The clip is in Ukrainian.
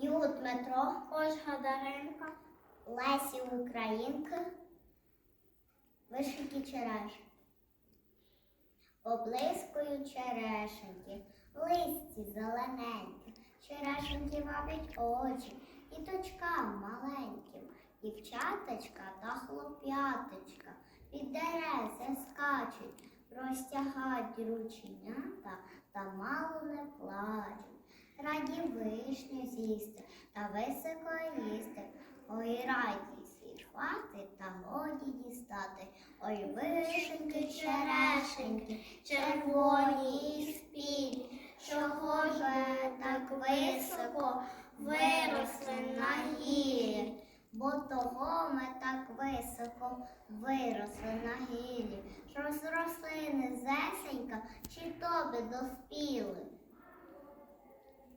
Юго Дмитро, Ольга Даренко, Лесі Українка, Вишики череш. Облискою черешеньки, листі зелененькі, черешеньки вабить очі, діточкам маленьким, дівчаточка та хлоп'яточка під дерева скачуть, простягають рученята та мало не плачуть. Раді вишню з'їсти та високо їсти, ой радість відхвати та моді дістати. Ой, вишеньки, черешеньки, червоні і спілі, чого ж так високо виросли на гілі, бо того ми так високо виросли на гілі, що з рослини зесенька чи тобі доспіли.